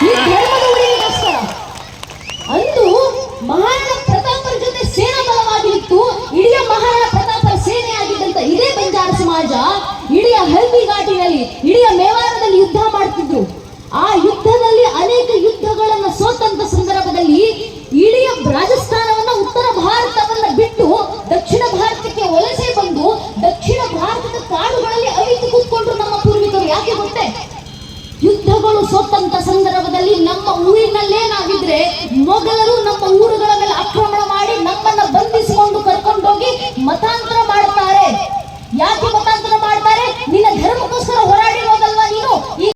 ಈ ಧರ್ಮದ ಉಳಿವಿಗೋಸ್ಕರ ಅಂದು ಮಹಾರಾಣ ಪ್ರತಾಪರ ಜೊತೆ ಸೇನಾ ಬಲವಾಗಿತ್ತು. ಇಡೀ ಮಹಾರಾಣ ಪ್ರತಾಪರ ಸೇನೆಯಾಗಿದ್ದಂತ ಇದೇ ಬಂಜಾರ ಸಮಾಜ ಇಡೀ ಹಲ್ದಿ ಘಾಟಿನಲ್ಲಿ ಇಡೀ ಮೇವಾರದಲ್ಲಿ ಯುದ್ಧ ಮಾಡ್ತಿದ್ರು. ಆ ಯುದ್ಧದಲ್ಲಿ ಅನೇಕ ಯುದ್ಧಗಳನ್ನು ಸೋತಂತ ಸಂದರ್ಭದಲ್ಲಿ ಇಡೀ ರಾಜಸ್ಥಾನವನ್ನ ಉತ್ತರ ಭಾರತವನ್ನ ಬಿಟ್ಟು ದಕ್ಷಿಣ ಭಾರತಕ್ಕೆ ವಲಸೆ ಬಂದು ದಕ್ಷಿಣ ಭಾರತದ ಕಾಡುಗಳಲ್ಲಿ ಅವಿತು ಕೂತ್ಕೊಂಡ್ರು ನಮ್ಮ ಪೂರ್ವಿಕರು. ಯಾಕೆ ಗೊತ್ತೇ? ಯುದ್ಧಗಳು ಸೋತಂತ ಸಂದರ್ಭ ಮೊಘಲರು ನಮ್ಮ ಊರುಗಳ ಮೇಲೆ ಆಕ್ರಮಣ ಮಾಡಿ ನಮ್ಮನ್ನ ಬಂಧಿಸಿಕೊಂಡು ಕರ್ಕೊಂಡೋಗಿ ಮತಾಂತರ ಮಾಡುತ್ತಾರೆ. ಯಾಕೆ